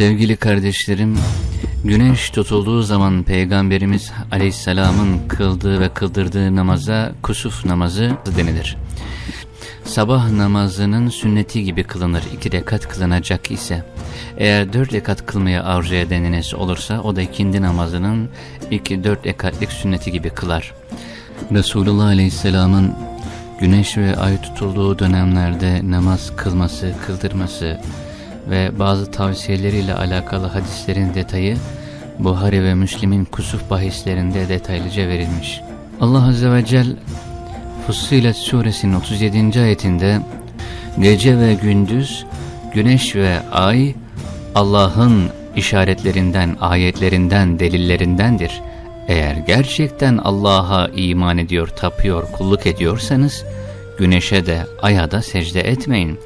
Sevgili kardeşlerim, güneş tutulduğu zaman Peygamberimiz Aleyhisselam'ın kıldığı ve kıldırdığı namaza kusuf namazı denilir. Sabah namazının sünneti gibi kılınır iki rekat kılınacak ise. Eğer dört rekat kılmaya arzu edeniniz olursa o da ikindi namazının iki dört rekatlik sünneti gibi kılar. Resulullah Aleyhisselam'ın güneş ve ay tutulduğu dönemlerde namaz kılması, kıldırması ve bazı tavsiyeleriyle alakalı hadislerin detayı Buhari ve Müslim'in kusuf bahislerinde detaylıca verilmiş. Allah Azze ve Celle Fussilet suresinin 37. ayetinde Gece ve gündüz, güneş ve ay Allah'ın işaretlerinden, ayetlerinden, delillerindendir. Eğer gerçekten Allah'a iman ediyor, tapıyor, kulluk ediyorsanız güneşe de aya da secde etmeyin.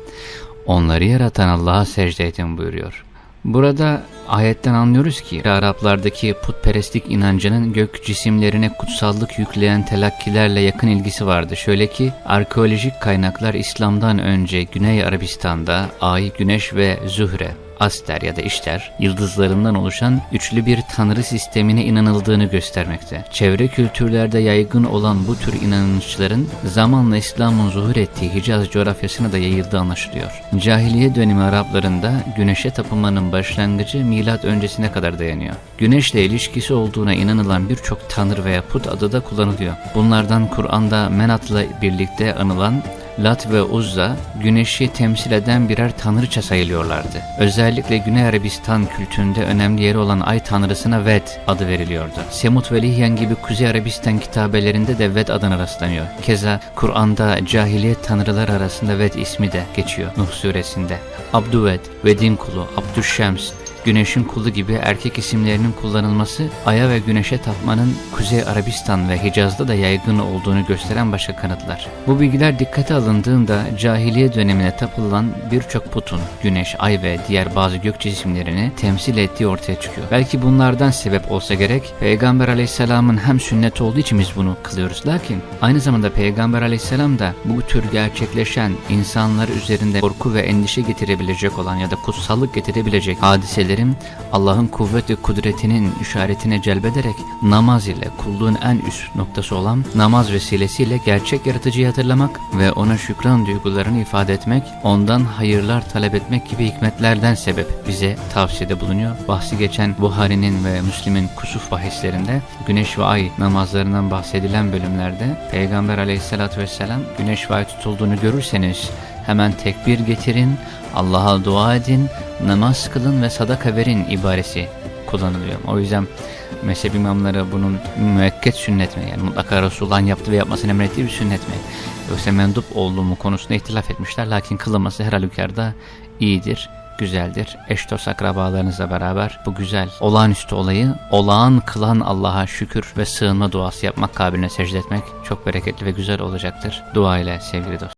Onları yaratan Allah'a secde edin buyuruyor. Burada ayetten anlıyoruz ki Araplardaki putperestlik inancının gök cisimlerine kutsallık yükleyen telakkilerle yakın ilgisi vardı. Şöyle ki arkeolojik kaynaklar İslam'dan önce Güney Arabistan'da Ay, Güneş ve Zühre Aster ya da İşter yıldızlarından oluşan üçlü bir tanrı sistemine inanıldığını göstermekte. Çevre kültürlerde yaygın olan bu tür inanışların zamanla İslam'ın zuhur ettiği Hicaz coğrafyasına da yayıldığı anlaşılıyor. Cahiliye dönemi Araplarında güneşe tapınmanın başlangıcı milat öncesine kadar dayanıyor. Güneşle ilişkisi olduğuna inanılan birçok tanrı veya put adı da kullanılıyor. Bunlardan Kur'an'da Menat'la birlikte anılan Lat ve Uzza, güneşi temsil eden birer tanrıça sayılıyorlardı. Özellikle Güney Arabistan kültüründe önemli yeri olan ay tanrısına Ved adı veriliyordu. Semut ve Lihyan gibi Kuzey Arabistan kitabelerinde de Ved adına rastlanıyor. Keza Kur'an'da cahiliyet tanrılar arasında Ved ismi de geçiyor Nuh suresinde. Abdüved, Ved'in kulu, Abdüşşems, Güneşin kulu gibi erkek isimlerinin kullanılması Ay'a ve Güneş'e tapmanın Kuzey Arabistan ve Hicaz'da da yaygın olduğunu gösteren başka kanıtlar. Bu bilgiler dikkate alındığında cahiliye dönemine tapılan birçok putun Güneş, Ay ve diğer bazı gök cisimlerini temsil ettiği ortaya çıkıyor. Belki bunlardan sebep olsa gerek Peygamber Aleyhisselam'ın hem sünnet olduğu için biz bunu kılıyoruz. Lakin aynı zamanda Peygamber Aleyhisselam da bu tür gerçekleşen insanlar üzerinde korku ve endişe getirebilecek olan ya da kutsallık getirebilecek hadiseleri ibadetlerim Allah'ın kuvvet ve kudretinin işaretine celbederek namaz ile kulluğun en üst noktası olan namaz vesilesiyle gerçek yaratıcıyı hatırlamak ve ona şükran duygularını ifade etmek, ondan hayırlar talep etmek gibi hikmetlerden sebep bize tavsiyede bulunuyor. Bahsi geçen Buhari'nin ve Müslim'in kusuf bahislerinde güneş ve ay namazlarından bahsedilen bölümlerde Peygamber aleyhissalatü vesselam güneş ve ay tutulduğunu görürseniz hemen tekbir getirin, Allah'a dua edin, namaz kılın ve sadaka verin ibaresi kullanılıyor. O yüzden mezhep imamları bunun müekket sünnet mi? Yani mutlaka Resulullah'ın yaptığı ve yapmasını emrettiği bir sünnet mi? Yoksa mendup olduğu mu konusunda ihtilaf etmişler. Lakin kılınması her halükarda iyidir güzeldir. Eş dost akrabalarınızla beraber bu güzel olağanüstü olayı olağan kılan Allah'a şükür ve sığınma duası yapmak kabiline secde etmek çok bereketli ve güzel olacaktır. Dua ile sevgili dostlar.